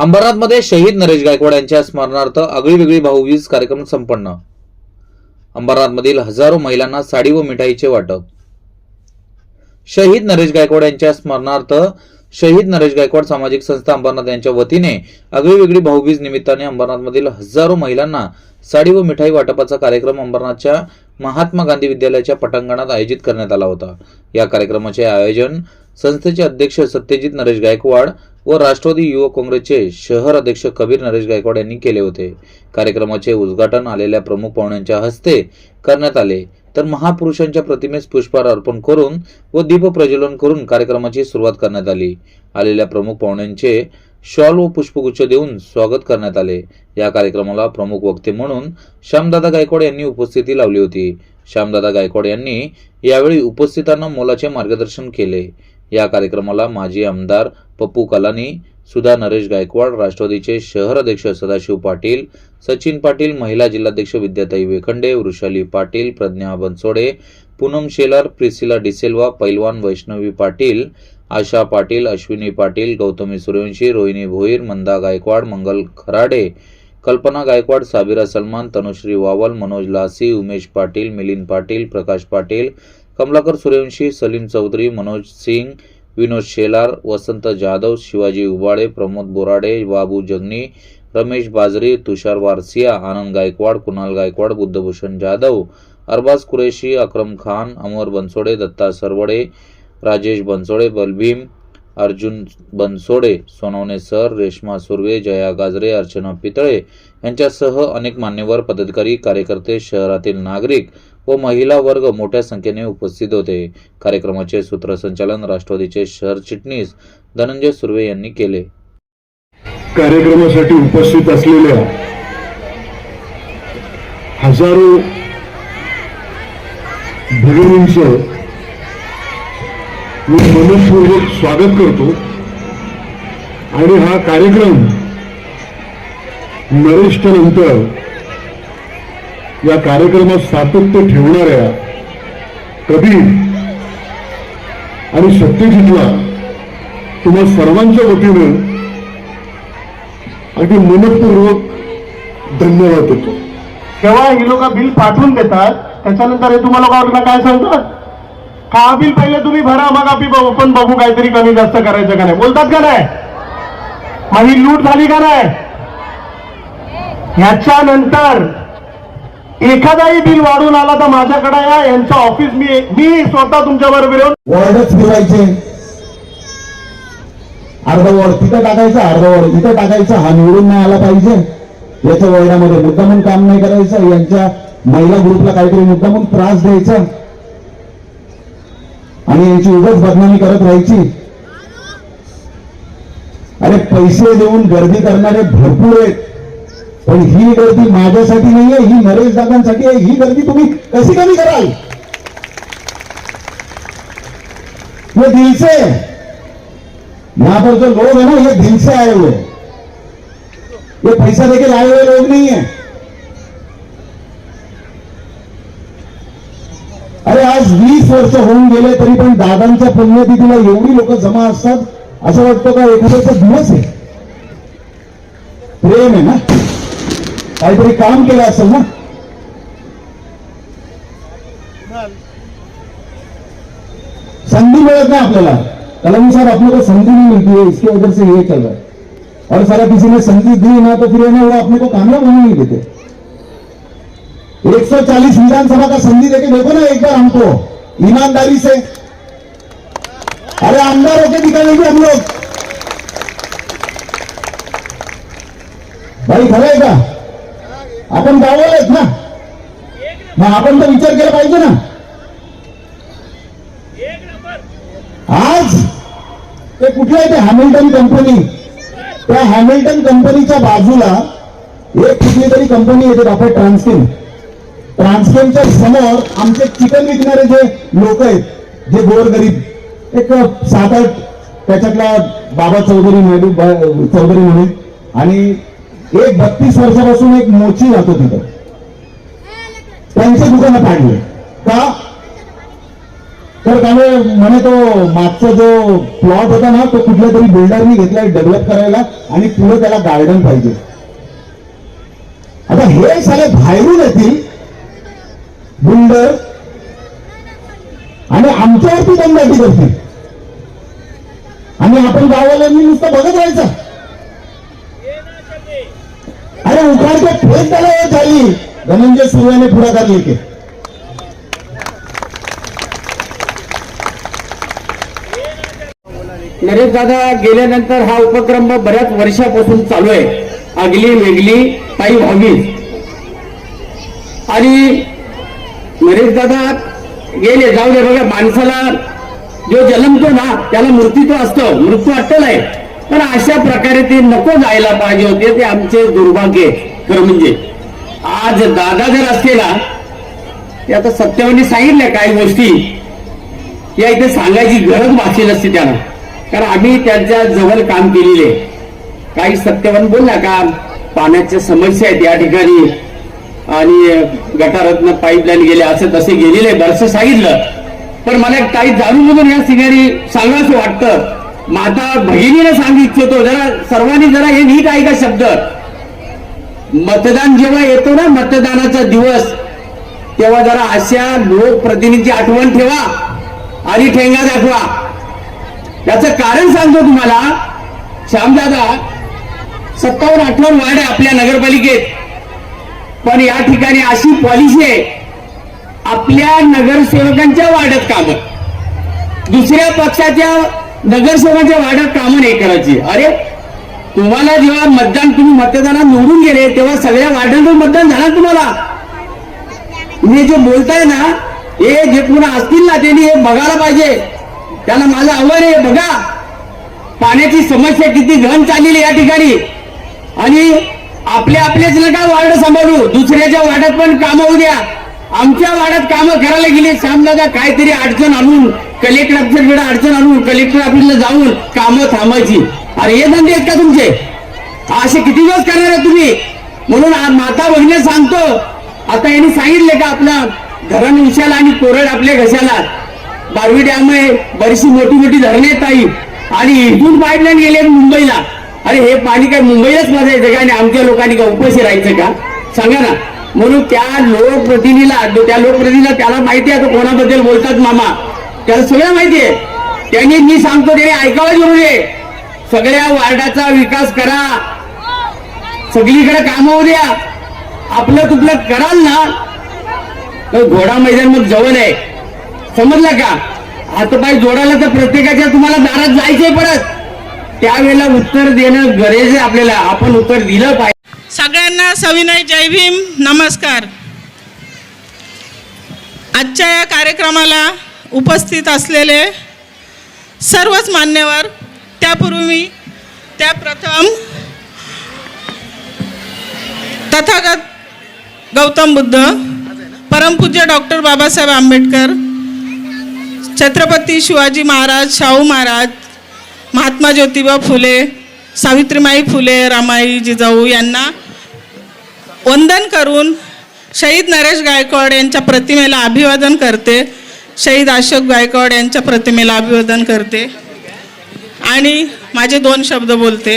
अंबरनाथमध्ये शहीद नरेश गायकवाड यांच्या स्मरणार्थ आगळीवेगळी भाऊबीज कार्यक्रम संपन्न. अंबरनाथमधील हजारो महिलांना साडी व मिठाईचे वाटप. शहीद नरेश गायकवाड यांच्या स्मरणार्थ शहीद नरेश गायकवाड सामाजिक संस्था अंबरनाथ यांच्या वतीने आगळी वेगळी भाऊबीज निमित्ताने अंबरनाथमधील हजारो महिलांना साडी व मिठाई वाटपाचा कार्यक्रम अंबरनाथच्या महात्मा गांधी विद्यालयाच्या पटांगणात आयोजित करण्यात आला होता. या कार्यक्रमाचे आयोजन संस्थेचे अध्यक्ष सत्यजित नरेश गायकवाड व राष्ट्रवादी युवक काँग्रेसचे शहर अध्यक्ष कबीर नरेश गायकवाड यांनी केले होते. कार्यक्रमाचे उद्घाटन आलेल्या प्रमुख पाहुण्यांच्या हस्ते करण्यात आले. तर महापुरुषांच्या प्रतिमेस पुष्पहार अर्पण करून व दीप प्रज्वलन करून कार्यक्रमाची सुरुवात करण्यात आली. आलेल्या प्रमुख पाहुण्यांचे शॉल व पुष्पगुच्छ देऊन स्वागत करण्यात आले. या कार्यक्रमाला प्रमुख वक्ते म्हणून श्यामदादा गायकवाड यांनी उपस्थिती लावली होती. श्यामदादा गायकवाड यांनी यावेळी उपस्थितांना मोलाचे मार्गदर्शन केले. या कार्यक्रमाला माजी आमदार पप्पू कलानी सुधा नरेश गायकवाड राष्ट्रवादीचे शहर अध्यक्ष सदाशिव पाटील सचिन पाटील महिला जिल्हाध्यक्ष विद्याताई वेखंडे वृषाली पाटील प्रज्ञा बनसोडे पूनम शेलार प्रिसिला डिसेल्वा पैलवान वैष्णवी पाटील आशा पाटील अश्विनी पाटील गौतमी सूर्यवंशी रोहिणी भोईर मंदा गायकवाड मंगल खराडे कल्पना गायकवाड साबिरा सलमान तनुश्री वावल मनोज लासी उमेश पाटील मिलिंद पाटील प्रकाश पाटील कमलाकर सूर्यवंशी सलीम चौधरी मनोज सिंग विनोद शेलार वसंत जाधव शिवाजी उबाळे प्रमोद बोराडे बाबू जगनी रमेश बाजरी तुषार वारसिया आनंद गायकवाड कुणाल गायकवाड बुद्धभूषण जाधव अरबाज कुरेशी अक्रम खान अमर बनसोडे दत्ता सरवडे राजेश बनसोडे बलभीम अर्जुन बनसोडे सोनवणे सर रेश्मा सुर्वे जया गाजरे अर्चना पितळे यांच्यासह अनेक मान्यवर पदाधिकारी कार्यकर्ते शहरातील नागरिक व महिला वर्ग मोठ्या संख्येने उपस्थित होते. कार्यक्रमाचे सूत्रसंचालन राष्ट्रवादीचे शहर चिटणीस धनंजय सुर्वे यांनी केले. कार्यक्रमासाठी उपस्थित असलेल्या हजारो भगिनींचं मी मनपूर्वक स्वागत करतो. आणि हा कार्यक्रम नरेशच्या नंतर या कार्यक्रमात सातत्य ठेवणाऱ्या कबीर आणि सत्यजितला तुम्हा सर्वांच्या वतीनं अगदी मनपूर्वक धन्यवाद देतो. तेव्हा ही लोक बिल पाठवून देतात त्याच्यानंतर हे तुम्हाला लोकांना काय सांगतात? का हा बिल पहिले तुम्ही भरा मग आम्ही बघू पण बघू काहीतरी कमी जास्त करायचं का नाही. बोलतात का नाही? मग ही लूट झाली का नाही? ह्याच्यानंतर एखादाही बिल वाढून आला तर माझ्याकडे या यांचं ऑफिस मी मी स्वतः तुमच्या बरोबर येऊन वॉर्डच फिरवायचे. अर्धा वॉर्ड तिथं टाकायचं अर्धा वॉर्ड इथं टाकायचं हा निवडून नाही आला पाहिजे. याच्या वॉर्डामध्ये मुद्दामून काम नाही करायचं यांच्या महिला ग्रुपला काहीतरी मुद्दामून त्रास द्यायचा. आणि यांची उगाच बदनामी करत राहायची. अरे पैसे देऊन गर्दी करणारे भरपूर आहेत. पण ही गर्दी माझ्यासाठी नाहीये ही नरेश दादांसाठी आहे. ही गर्दी तुम्ही कशी कमी कराल? ये दिल से यहाँ पर जो लोग है ना ये दिल से आए हुए ये पैसा देके लाए हुए लोग नहीं है अरे आज वीस वर्ष होऊन गेले तरी पण दादांच्या पुण्यतिथीला एवढी लोक जमा असतात असं वाटतं का एखाद्याचा दिवस आहे? प्रेम आहे ना? काहीतरी काम केलं असेल ना। संधि मिलत नहीं आपल्याला। कलम साहब अपने को संधि नहीं मिलती है इसके वजह से ये चल रहा है। और सारा किसी ने संधि दी ना तो फिर ना वो अपने को कामयाब होने नहीं देते। 140 विधानसभा का संधि देके देखो ना एक बार हमको ईमानदारी से। अरे आमदार होके दिखाएँगे हम लोग। भाई का आपण गावाला आहेत ना. मग आपण तर विचार केला पाहिजे ना. आज ते कुठे आहे ते हॅमिल्टन कंपनी त्या हॅमिल्टन कंपनीच्या बाजूला एक कुठली तरी कंपनी येते आपण ट्रान्सकेम ट्रान्सकेमच्या समोर आमचे चिकन विकणारे जे लोक आहेत जे गोरगरीब एक सात आठ त्याच्यातला बाबा चौधरी मेडू चौधरी म्हणून. आणि एक बत्तीस वर्षापासून एक मोची जातो तिथं. त्यांचे दुकानं पाडले का? तर त्यामुळे म्हणे तो मागचा जो प्लॉट होता ना तो कुठल्या तरी बिल्डरनी घेतलाय डेव्हलप करायला आणि पुढे त्याला गार्डन पाहिजे. आता हे सारे बाहेरून येतील बिल्डर आणि आमच्यावरती दमदाटी करतील. आणि आपण गावाल्यांनी नुसतं बघत राहायचं. अरे उखाडतो फेक त्याला झाली. धनंजय सूर्याने पुढाकार लिखे नरेश दादा गेल्यानंतर हा उपक्रम बऱ्याच वर्षापासून चालू आहे. आगली वेगली ताई व्हावी आणि नरेश दादा गेले जाऊ दे बघा माणसाला जो जन्मतो ना त्याला मृत्यू असतो. मृत्यू अटल आहे. पण अशा प्रकारे ते नको जायला पाहिजे होते ते आमचे दुर्भाग्य खरं म्हणजे आज दादा जर असलेला ना ते आता सत्यावनी सांगितल्या काही गोष्टी. या इथे सांगायची गरज भासली नसती त्यांना कारण आम्ही त्यांच्या जवळ काम केलेले काही सत्यवान बोलला का पाण्याच्या समस्या आहेत या ठिकाणी. आणि गटारत्न पाईपलाईन गेले असं तसे गेलेले बरंच सांगितलं. पण मला काही जाणून बघून या ठिकाणी सांगायचं वाटतं. माता भगिनीने सांगितलं इच्छितो जरा सर्वांनी जरा हे नीट ऐका शब्द. मतदान जेव्हा येतो ना मतदानाचा दिवस तेव्हा जरा अशा लोकप्रतिनिधीची आठवण ठेवा आणि ठेंगा दाखवा. याचं कारण सांगतो तुम्हाला श्यामदादा सत्तावन्न अठ्ठावन्न वार्ड आहे आपल्या नगरपालिकेत. पण या ठिकाणी अशी पॉलिसी आहे आपल्या नगरसेवकांच्या वार्डात काम. दुसऱ्या पक्षाच्या नगरसेवकांच्या वाड्यात कामं नाही करायची. अरे तुम्हाला जेव्हा मतदान तुम्ही मतदानात निवडून गेले तेव्हा सगळ्या वार्डांवर मतदान झालं तुम्हाला? तुम्ही जे बोलताय ना हे जे पुन्हा असतील ना त्यांनी हे बघायला पाहिजे. त्यांना माझं आव्हान आहे बघा. पाण्याची समस्या किती घन चाललेली या ठिकाणी. आणि आपल्या आपल्याच नका वार्ड सांभाळू. दुसऱ्याच्या वाड्यात पण कामं होऊ द्या. आमच्या वाड्यात कामं करायला गेले श्यामदादा काहीतरी अडचण आणून कलेक्टर ऑफिसरकडे अडचण आणून कलेक्टर ऑफिसला जाऊन कामं थांबायची. अरे हे धंदे आहेत का तुमचे? असे किती दिवस करणार आहे तुम्ही? म्हणून माता बहिणी सांगतो. आता यांनी सांगितले का आपला धरण उशाला आणि कोरड आपल्या घशाला. बारवी डॅम आहे बरीचशी मोठी मोठी धरणे आहेत ताई. आणि इथून पाईपलाईन गेले मुंबईला. अरे हे पाणी काय मुंबईलाच वाजायचं का? आणि आमच्या लोकांनी का उपाशी राहायचं का? सांगा ना. म्हणून त्या लोकप्रतिनिधीला त्या लोकप्रतिनिधीला त्याला माहिती आहे तो कोणाबद्दल बोलतात मामा. त्याला सगळं माहिती आहे त्यांनी मी सांगतो त्याने ऐकावं जरुरी आहे. सगळ्या वार्डाचा विकास करा. सगळीकडे कामं होऊ द्या. आपलं तुपलं कराल ना तर घोडा मैदान मग जवळ आहे. समजलं का? हातपाय जोडायला तर प्रत्येकाच्या तुम्हाला दारात जायचंय परत. त्यावेळेला उत्तर देणं गरजेचं आहे आपल्याला. आपण उत्तर दिलं पाहिजे. सगळ्यांना सविनय जय भीम. नमस्कार. आजच्या या कार्यक्रमाला उपस्थित असलेले सर्वच मान्यवर त्यापूर्वी मी त्याप्रथम तथागत गौतम बुद्ध परमपूज्य डॉक्टर बाबासाहेब आंबेडकर छत्रपती शिवाजी महाराज शाहू महाराज महात्मा ज्योतिबा फुले सावित्रीमाई फुले रामाई जिजाऊ यांना वंदन करून शहीद नरेश गायकवाड यांच्या प्रतिमेला अभिवादन करते. शहीद अशोक गायकवाड यांच्या प्रतिमेला अभिवादन करते. आणि माझे दोन शब्द बोलते.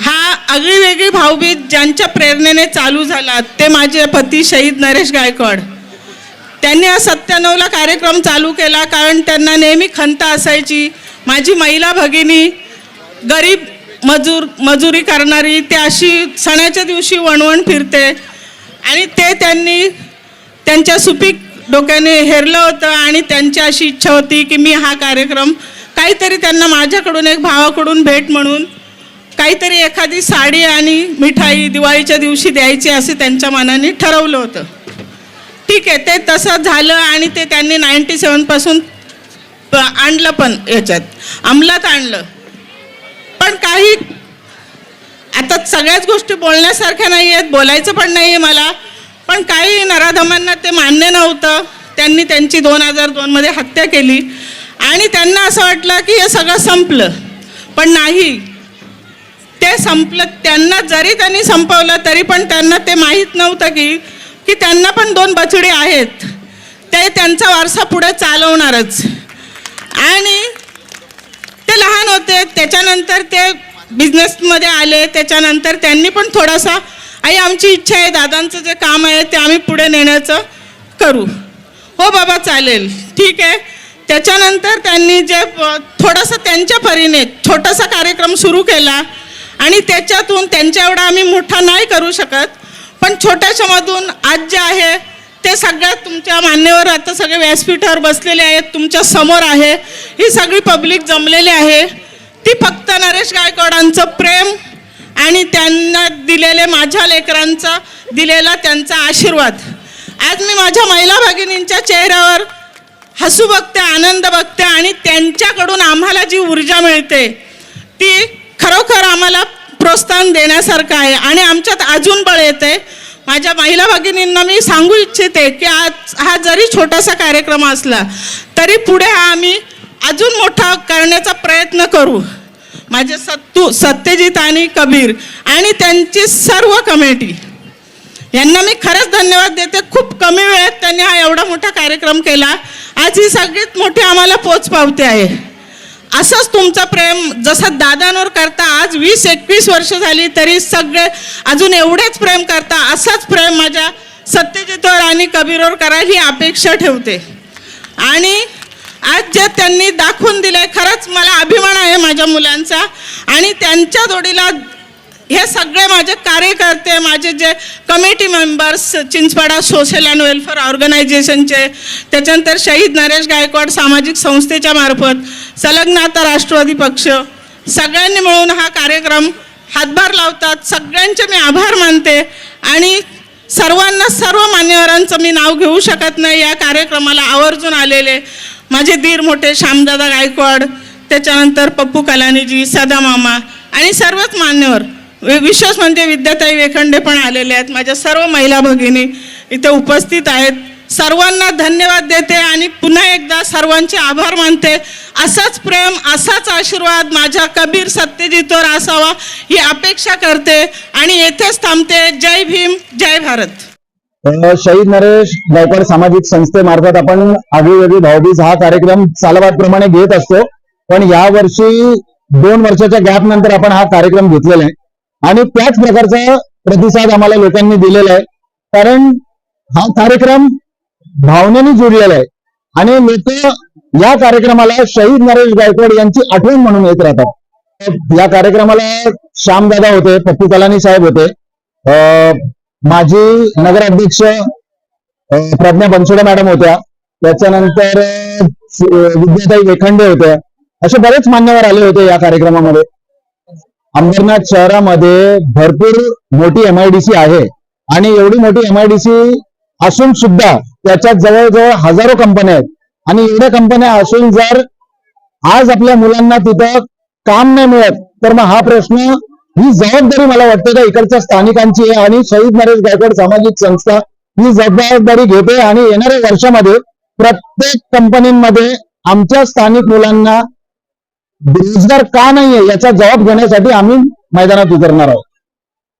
हा आगळी वेगळी भावभीत ज्यांच्या प्रेरणेने चालू झाला ते माझे पती शहीद नरेश गायकवाड. त्यांनी हा सत्त्याण्णवला कार्यक्रम चालू केला कारण त्यांना नेहमी खंत असायची. माझी महिला भगिनी गरीब मजूर मजुरी करणारी ते अशी सणाच्या दिवशी वणवण फिरते. आणि ते त्यांनी त्यांच्या सुपीक डोक्याने हेरलं होतं आणि त्यांची अशी इच्छा होती की मी हा कार्यक्रम काहीतरी त्यांना माझ्याकडून एक भावाकडून भेट म्हणून काहीतरी एखादी साडी आणि मिठाई दिवाळीच्या दिवशी द्यायची असे त्यांच्या मनाने ठरवलं होतं. ठीक आहे ते तसं झालं आणि ते त्यांनी नाईन्टी सेवनपासून आणलं पण याच्यात अंमलात आणलं. पण काही आता सगळ्याच गोष्टी बोलण्यासारख्या नाही आहेत बोलायचं पण नाही आहे मला. पण काही नराधमांना ते मान्य नव्हतं. त्यांनी त्यांची दोन हजार दोनमध्ये हत्या केली. आणि त्यांना असं वाटलं की हे सगळं संपलं. पण नाही. ते संपलं त्यांना जरी त्यांनी संपवलं तरी पण त्यांना ते माहीत नव्हतं की की त्यांना पण दोन बछडे आहेत. ते त्यांचा वारसा पुढे चालवणारच. आणि ते लहान होते त्याच्यानंतर ते बिझनेसमध्ये आले त्याच्यानंतर त्यांनी पण थोडासा आई आमची इच्छा आहे दादांचं जे काम आहे ते आम्ही पुढे नेण्याचं करू. हो बाबा चालेल. ठीक आहे. त्याच्यानंतर त्यांनी जे थोडंसं त्यांच्या परीने छोटासा कार्यक्रम सुरू केला आणि त्याच्यातून त्यांच्या एवढा आम्ही मोठा नाही करू शकत पण छोट्याशामधून आज जे आहे ते सगळ्यात तुमच्या मान्यवर आता सगळे व्यासपीठावर बसलेले आहेत तुमच्यासमोर आहे. ही सगळी पब्लिक जमलेली आहे. ती फक्त नरेश गायकवाडांचं प्रेम आणि त्यांना दिलेले माझ्या लेकरांचा दिलेला त्यांचा आशीर्वाद. आज मी माझ्या महिला भगिनींच्या चेहऱ्यावर हसू बघते आनंद बघते आणि त्यांच्याकडून आम्हाला जी ऊर्जा मिळते ती खरोखर आम्हाला प्रोत्साहन देण्यासारखं आहे आणि आमच्यात अजून बळ येते. माझ्या महिला भगिनींना मी सांगू इच्छिते की आज हा जरी छोटासा कार्यक्रम असला तरी पुढे हा आम्ही अजून मोठा करण्याचा प्रयत्न करू. माझे सत्तू सत्यजित आणि कबीर आणि त्यांची सर्व कमिटी. यांना मी खरंच धन्यवाद देते. खूप कमी वेळेत त्यांनी हा एवढा मोठा कार्यक्रम केला. आज ही सगळ्यात मोठी आम्हाला पोच पावते आहे. असंच तुमचं प्रेम जसं दादांवर करता आज वीस एकवीस वर्ष झाली तरी सगळे अजून एवढेच प्रेम करता असंच प्रेम माझ्या सत्यजितवर आणि कबीरवर करा ही अपेक्षा ठेवते. आणि आज जे त्यांनी दाखवून दिलंय खरंच मला अभिमान आहे माझ्या मुलांचा. आणि त्यांच्या जोडीला हे सगळे माझे कार्यकर्ते माझे जे committee members Chinchpada social and welfare ऑर्गनायझेशनचे त्याच्यानंतर शहीद नरेश गायकवाड सामाजिक संस्थेच्या मार्फत संलग्न आता राष्ट्रवादी पक्ष सगळ्यांनी मिळून हा कार्यक्रम हातभार लावतात. सगळ्यांचे मी आभार मानते आणि सर्वांना सर्व मान्यवरांचं मी नाव घेऊ शकत नाही. या कार्यक्रमाला आवर्जून आलेले माझे धीर मोठे श्यामदादा गायकवाड त्याच्यानंतर पप्पू कलानीजी सदामामा आणि सर्वच मान्यवर विश्वास विशेष म्हणजे विद्याताई वेखंडे पण आलेले आहेत. माझ्या सर्व महिला भगिनी इथे उपस्थित आहेत. सर्वांना धन्यवाद देते आणि पुन्हा एकदा सर्वांचे आभार मानते. असाच प्रेम असाच आशीर्वाद माझ्या कबीर सत्यजितवर असावा ही अपेक्षा करते आणि येथेच थांबते. जय भीम जय भारत. शहीद नरेश गायकवाड सामाजिक संस्थेमार्फत आपण आगळीवेगळी भाऊबीज हा कार्यक्रम सालाबाद घेत असतो. पण या वर्षी दोन वर्षाच्या गॅप नंतर आपण हा कार्यक्रम घेतलेला आहे. आणि त्याच प्रकारचा प्रतिसाद आम्हाला लोकांनी दिलेला आहे. कारण हा कार्यक्रम भावनेने जुडलेला आहे. आणि लोक या कार्यक्रमाला शहीद नरेश गायकवाड यांची आठवण म्हणून येत राहतात. या कार्यक्रमाला श्यामदादा होते पप्पू कलानी साहेब होते. माझी माजी नगराध्यक्ष प्रज्ञा बनसोडे मॅडम होत्या. त्याच्यानंतर विद्याताई वेखंडे होत्या असे बरेच मान्यवर आले होते या कार्यक्रमामध्ये. अंबरनाथ शहरामध्ये भरपूर मोठी एमआयडीसी आहे. आणि एवढी मोठी एमआयडीसी असून सुद्धा त्याच्यात जवळजवळ हजारो कंपन्या आहेत. आणि एवढ्या कंपन्या असून जर आज आपल्या मुलांना तिथं काम नाही मिळत तर मग हा प्रश्न ही जबाबदारी मला वाटते का इकडच्या स्थानिकांची आहे आणि शहीद नरेश गायकवाड सामाजिक संस्था ही जबाबदारी घेते आणि येणाऱ्या वर्षामध्ये प्रत्येक कंपनीमध्ये आमच्या स्थानिक मुलांना बेरोजगार का नाहीये याचा जबाब घेण्यासाठी आम्ही मैदानात उतरणार आहोत.